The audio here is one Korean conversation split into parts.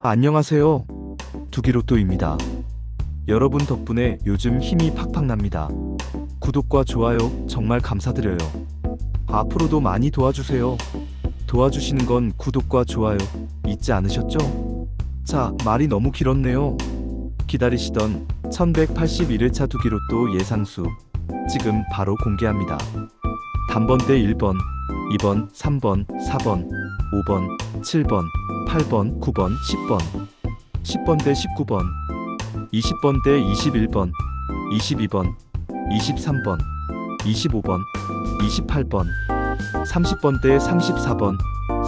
안녕하세요. 두기로또입니다. 여러분 덕분에 요즘 힘이 팍팍 납니다. 구독과 좋아요 정말 감사드려요. 앞으로도 많이 도와주세요. 도와주시는 건 구독과 좋아요 잊지 않으셨죠? 자, 말이 너무 길었네요. 기다리시던 1181회차 두기로또 예상수 지금 바로 공개합니다. 단번대 1번, 2번, 3번, 4번, 5번, 7번, 8번, 9번, 10번, 10번 대 19번, 20번 대 21번, 22번, 23번, 25번, 28번, 30번 대 34번,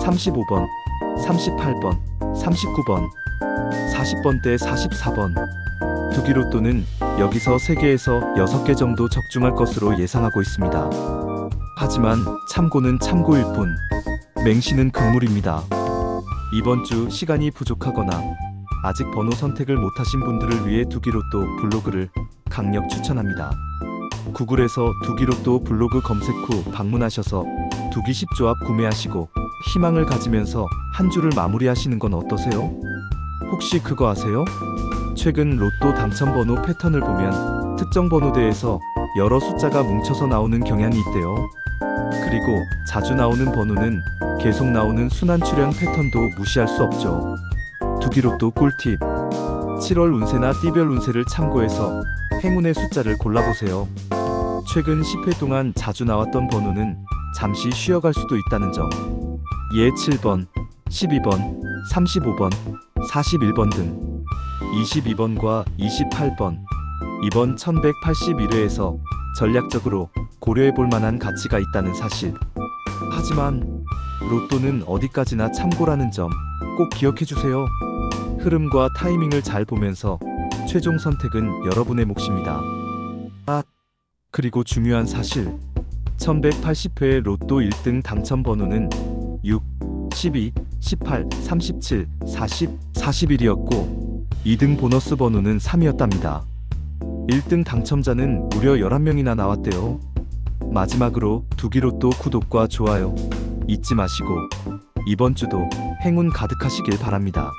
35번, 38번, 39번, 40번 대 44번. 두기로또는 여기서 3개에서 6개 정도 적중할 것으로 예상하고 있습니다. 하지만 참고는 참고일 뿐, 맹신은 금물입니다. 이번 주 시간이 부족하거나 아직 번호 선택을 못하신 분들을 위해 두기로또 블로그를 강력 추천합니다. 구글에서 두기로또 블로그 검색 후 방문하셔서 두기 10조합 구매하시고 희망을 가지면서 한 주를 마무리하시는 건 어떠세요? 혹시 그거 아세요? 최근 로또 당첨 번호 패턴을 보면 특정 번호대에서 여러 숫자가 뭉쳐서 나오는 경향이 있대요. 그리고 자주 나오는 번호는 계속 나오는 순환 출현 패턴도 무시할 수 없죠. 두기로또 꿀팁. 7월 운세나 띠별 운세를 참고해서 행운의 숫자를 골라보세요. 최근 10회 동안 자주 나왔던 번호는 잠시 쉬어갈 수도 있다는 점. 예 7번, 12번, 35번, 41번 등 22번과 28번 이번 1181회에서 전략적으로 고려해 볼 만한 가치가 있다는 사실. 하지만 로또는 어디까지나 참고라는 점 꼭 기억해 주세요. 흐름과 타이밍을 잘 보면서 최종 선택은 여러분의 몫입니다. 아, 그리고 중요한 사실. 1180회 로또 1등 당첨 번호는 6, 12, 18, 37, 40, 41이었고 2등 보너스 번호는 3이었답니다. 1등 당첨자는 무려 11명이나 나왔대요. 마지막으로 두기로또 구독과 좋아요 잊지 마시고 이번 주도 행운 가득하시길 바랍니다.